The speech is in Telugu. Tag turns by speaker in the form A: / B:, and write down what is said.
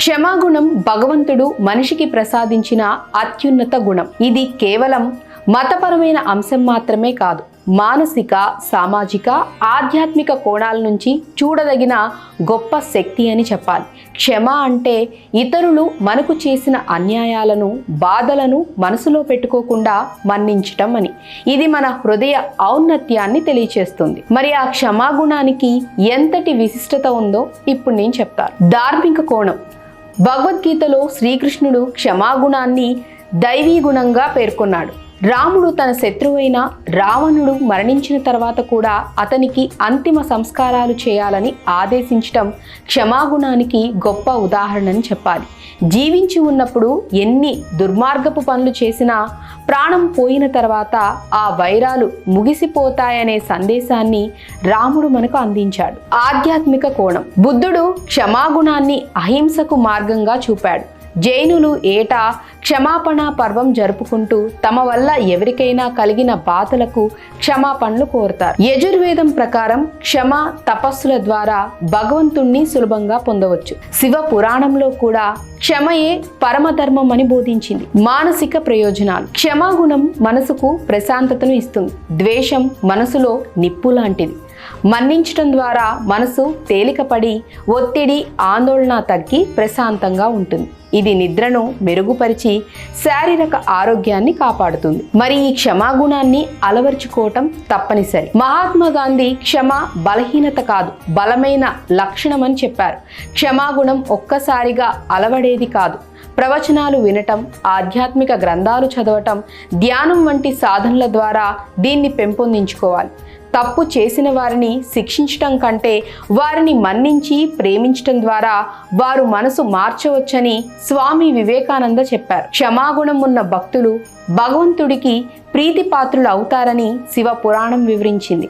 A: క్షమాగుణం భగవంతుడు మనిషికి ప్రసాదించిన అత్యున్నత గుణం. ఇది కేవలం మతపరమైన అంశం మాత్రమే కాదు మానసిక సామాజిక ఆధ్యాత్మిక కోణాల నుంచి చూడదగిన గొప్ప శక్తి అని చెప్పాలి. క్షమ అంటే ఇతరులు మనకు చేసిన అన్యాయాలను బాధలను మనసులో పెట్టుకోకుండా మన్నించటం అని. ఇది మన హృదయ ఔన్నత్యాన్ని తెలియచేస్తుంది. మరి ఆ క్షమాగుణానికి ఎంతటి విశిష్టత ఉందో ఇప్పుడు నేను చెప్తాను. ధార్మిక కోణం. భగవద్గీతలో శ్రీకృష్ణుడు క్షమాగుణాన్ని దైవీ గుణంగా పేర్కొన్నాడు. రాముడు తన శత్రువైన రావణుడు మరణించిన తర్వాత కూడా అతనికి అంతిమ సంస్కారాలు చేయాలని ఆదేశించటం క్షమాగుణానికి గొప్ప ఉదాహరణని చెప్పాలి. జీవించి ఉన్నప్పుడు ఎన్ని దుర్మార్గపు పనులు చేసినా ప్రాణం పోయిన తర్వాత ఆ వైరాలు ముగిసిపోతాయనే సందేశాన్ని రాముడు మనకు అందించాడు. ఆధ్యాత్మిక కోణం. బుద్ధుడు క్షమాగుణాన్ని అహింసకు మార్గంగా చూపాడు. జైనులు ఏటా క్షమాపణ పర్వం జరుపుకుంటూ తమ వల్ల ఎవరికైనా కలిగిన బాధలకు క్షమాపణలు కోరుతారు. యజుర్వేదం ప్రకారం క్షమ తపస్సుల ద్వారా భగవంతుణ్ణి సులభంగా పొందవచ్చు. శివ పురాణంలో కూడా క్షమయే పరమధర్మం అని బోధించింది. మానసిక ప్రయోజనాలు. క్షమాగుణం మనసుకు ప్రశాంతతను ఇస్తుంది. ద్వేషం మనసులో నిప్పు లాంటిది. మన్నించడం ద్వారా మనసు తేలికపడి ఒత్తిడి ఆందోళన తగ్గి ప్రశాంతంగా ఉంటుంది. ఇది నిద్రను మెరుగుపరిచి శారీరక ఆరోగ్యాన్ని కాపాడుతుంది. మరి ఈ క్షమాగుణాన్ని అలవర్చుకోవటం తప్పనిసరి. మహాత్మా గాంధీ క్షమ బలహీనత కాదు బలమైన లక్షణం అని చెప్పారు. క్షమాగుణం ఒక్కసారిగా అలవడేది కాదు. ప్రవచనాలు వినటం ఆధ్యాత్మిక గ్రంథాలు చదవటం ధ్యానం వంటి సాధనల ద్వారా దీన్ని పెంపొందించుకోవాలి. తప్పు చేసిన వారిని శిక్షించటం కంటే వారిని మన్నించి ప్రేమించటం ద్వారా వారు మనసు మార్చవచ్చని స్వామి వివేకానంద చెప్పారు. క్షమాగుణం ఉన్న భక్తులు భగవంతుడికి ప్రీతిపాత్రులు అవుతారని శివ పురాణం వివరించింది.